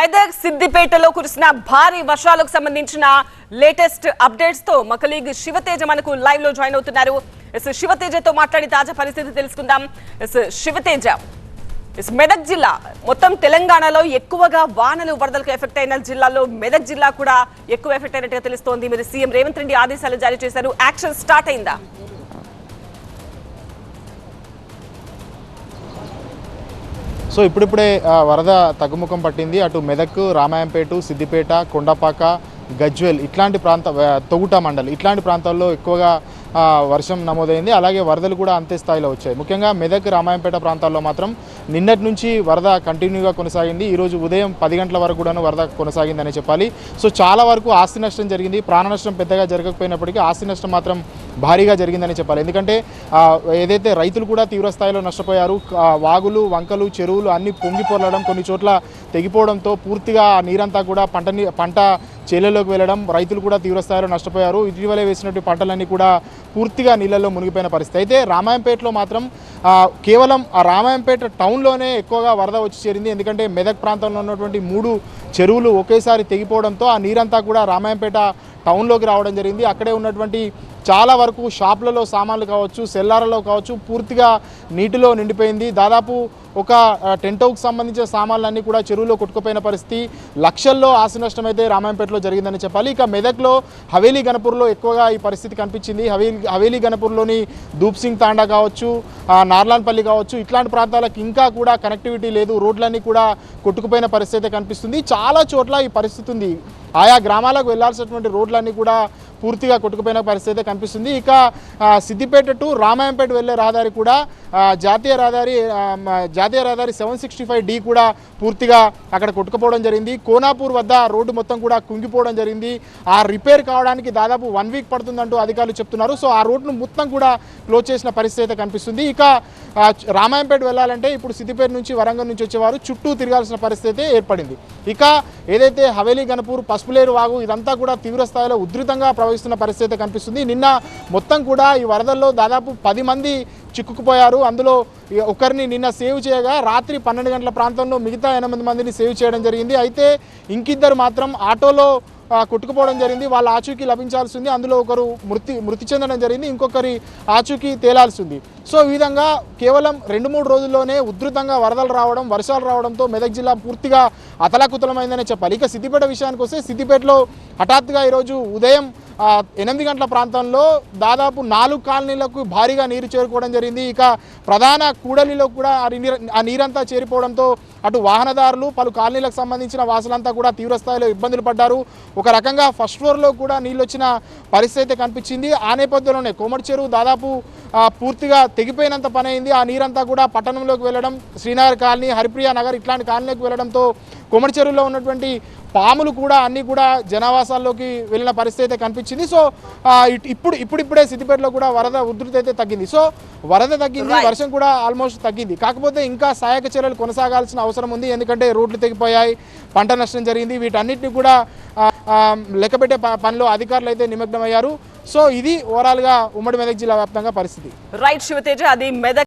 మెదక్ సిద్దిపేటలో కురిసిన భారీ వర్షాలకు సంబంధించిన లేటెస్ట్ అప్డేట్స్తో మా కలీగ్ శివతేజ మనకు లైవ్లో జాయిన్ అవుతున్నారు. ఎస్ శివతేజతో మాట్లాడి తాజా పరిస్థితి తెలుసుకుందాం. ఎస్ శివతేజ ఎస్ మెదక్ జిల్లా మొత్తం తెలంగాణలో ఎక్కువగా వానలు వరదలకు ఎఫెక్ట్ అయిన జిల్లాలో మెదక్ జిల్లా కూడా ఎక్కువ ఎఫెక్ట్ అయినట్టుగా తెలుస్తోంది. మీరు సీఎం రేవంత్ రెడ్డి ఆదేశాలు జారీ చేశారు. యాక్షన్ స్టార్ట్ అయిందా? సో ఇప్పుడిప్పుడే వరద తగ్గుముఖం పట్టింది. అటు మెదక్ రామాయంపేట సిద్దిపేట కొండపాక గజ్వేల్ ఇట్లాంటి ప్రాంత తొగుట మండలి ఇట్లాంటి ప్రాంతాల్లో ఎక్కువగా వర్షం నమోదైంది. అలాగే వరదలు కూడా అంతే స్థాయిలో వచ్చాయి. ముఖ్యంగా మెదక్ రామాయంపేట ప్రాంతాల్లో మాత్రం నిన్నటి నుంచి వరద కంటిన్యూగా కొనసాగింది. ఈరోజు ఉదయం పది గంటల వరకు కూడాను వరద కొనసాగిందని చెప్పాలి. సో చాలా వరకు ఆస్తి నష్టం జరిగింది. ప్రాణ నష్టం పెద్దగా జరగకపోయినప్పటికీ ఆస్తి నష్టం మాత్రం భారీగా జరిగిందని చెప్పాలి. ఎందుకంటే ఏదైతే రైతులు కూడా తీవ్రస్థాయిలో నష్టపోయారు వాగులు వంకలు చెరువులు అన్ని పొంగి పొరలడం కొన్ని చోట్ల తెగిపోవడంతో పూర్తిగా ఆ నీరంతా కూడా పంటని పంట చేలలోకి వెళ్ళడం రైతులు కూడా తీవ్రస్థాయిలో నష్టపోయారు. ఇటీవలే వేసినటువంటి పంటలన్నీ కూడా పూర్తిగా నీళ్ళల్లో మునిగిపోయిన పరిస్థితి. అయితే రామాయంపేటలో మాత్రం కేవలం ఆ రామాయంపేట టౌన్లోనే ఎక్కువగా వరద వచ్చి చేరింది. ఎందుకంటే మెదక్ ప్రాంతంలో ఉన్నటువంటి మూడు చెరువులు ఒకేసారి తెగిపోవడంతో ఆ నీరంతా కూడా రామాయంపేట టౌన్లోకి రావడం జరిగింది. అక్కడే ఉన్నటువంటి చాలా వరకు షాపులలో సామాన్లు కావచ్చు సెల్లార్లలో కావచ్చు పూర్తిగా నీటిలో నిండిపోయింది. దాదాపు ఒక ఆ, సంబంధించిన సామాన్లన్నీ కూడా చెరువులో కొట్టుకుపోయిన పరిస్థితి. లక్షల్లో ఆశ నష్టం అయితే రామాయంపేటలో జరిగిందని చెప్పాలి. ఇక మెదక్లో హవేలీ గణపూర్లో ఎక్కువగా ఈ పరిస్థితి కనిపించింది. హవేలీ హవేలీ గణపూర్లోని దూప్ సింగ్ తాండా కావచ్చు నార్లాన్పల్లి కావచ్చు ఇట్లాంటి ప్రాంతాలకు ఇంకా కూడా కనెక్టివిటీ లేదు. రోడ్లన్నీ కూడా కొట్టుకుపోయిన పరిస్థితి అయితే కనిపిస్తుంది. చాలా చోట్ల ఈ పరిస్థితి ఉంది. ఆయా గ్రామాలకు వెళ్ళాల్సినటువంటి రోడ్లన్నీ కూడా పూర్తిగా కొట్టుకుపోయిన పరిస్థితి అయితే కనిపిస్తుంది. ఇక సిద్దిపేట టు రామాయంపేట వెళ్ళే రహదారి కూడా జాతీయ రహదారి జాతీయ రహదారి సెవెన్ సిక్స్టీ ఫైవ్ డి కూడా పూర్తిగా అక్కడ కొట్టుకుపోవడం జరిగింది. కోనాపూర్ వద్ద రోడ్డు మొత్తం కూడా కుంగిపోవడం జరిగింది. ఆ రిపేర్ కావడానికి దాదాపు వన్ వీక్ పడుతుందంటూ అధికారులు చెప్తున్నారు. సో ఆ రోడ్ను మొత్తం కూడా క్లోజ్ చేసిన పరిస్థితి అయితే కనిపిస్తుంది. ఇక రామాయంపేట వెళ్ళాలంటే ఇప్పుడు సిద్దిపేట నుంచి వరంగల్ నుంచి వచ్చేవారు చుట్టూ తిరగాల్సిన పరిస్థితి అయితే ఏర్పడింది. ఇక ఏదైతే హవేలీ గణపూర్ పసుపులేరు వాగు ఇదంతా కూడా తీవ్ర స్థాయిలో ఉధృతంగా ప్రవహిస్తున్న పరిస్థితి అయితే కనిపిస్తుంది. నిన్న మొత్తం కూడా ఈ వరదల్లో దాదాపు పది మంది చిక్కుకుపోయారు. అందులో ఒకరిని నిన్న సేవ్ చేయగా రాత్రి పన్నెండు గంటల ప్రాంతంలో మిగతా ఎనిమిది మందిని సేవ్ చేయడం జరిగింది. అయితే ఇంకిద్దరు మాత్రం ఆటోలో కొట్టుకుపోవడం జరిగింది. వాళ్ళ ఆచూకీ లభించాల్సింది. అందులో ఒకరు మృతి మృతి చెందడం జరిగింది. ఇంకొకరి ఆచూకీ తేలాల్సింది. సో ఈ విధంగా కేవలం రెండు మూడు రోజుల్లోనే ఉధృతంగా వరదలు రావడం వర్షాలు రావడంతో మెదక్ జిల్లా పూర్తిగా అతలాకుతలమైందనే చెప్పాలి. ఇక సిద్దిపేట విషయానికి వస్తే సిద్దిపేటలో హఠాత్తుగా ఈరోజు ఉదయం ఎనిమిది గంటల ప్రాంతంలో దాదాపు నాలుగు కాలనీలకు భారీగా నీరు చేరుకోవడం జరిగింది. ఇక ప్రధాన కూడలిలో కూడా ఆ నీరు ఆ నీరంతా చేరిపోవడంతో అటు వాహనదారులు పలు కాలనీలకు సంబంధించిన వాసులంతా కూడా తీవ్ర స్థాయిలో ఇబ్బందులు పడ్డారు. ఒక రకంగా ఫస్ట్ ఫ్లోర్లో కూడా నీళ్ళు వచ్చిన పరిస్థితి కనిపించింది. ఆ నేపథ్యంలోనే కోమటి చెరువు దాదాపు పూర్తిగా తెగిపోయినంత పని అయింది ఆ నీరంతా కూడా పట్టణంలోకి వెళ్ళడం శ్రీనగర్ కాలనీ హరిప్రియ నగర్ ఇట్లాంటి కాలనీలోకి వెళ్ళడంతో కోమటి చెరువులో ఉన్నటువంటి పాములు కూడా అన్నీ కూడా జనావాసాల్లోకి వెళ్ళిన పరిస్థితి అయితే కనిపించింది. సో ఇప్పుడు ఇప్పుడిప్పుడే సిద్దిపేటలో కూడా వరద ఉధృతి అయితే తగ్గింది. సో వరద తగ్గింది. వర్షం కూడా ఆల్మోస్ట్ తగ్గింది. కాకపోతే ఇంకా సహాయక చర్యలు కొనసాగాల్సిన అవసరం ఉంది. ఎందుకంటే రోడ్లు తెగిపోయాయి పంట నష్టం జరిగింది. వీటన్నిటిని కూడా లెక్కపెట్టే పనిలో అధికారులు అయితే నిమగ్నమయ్యారు. సో ఇది ఓవరాల్గా ఉమ్మడి మెదక్ జిల్లా వ్యాప్తంగా పరిస్థితి. రైట్ శివతేజ అది మెదక్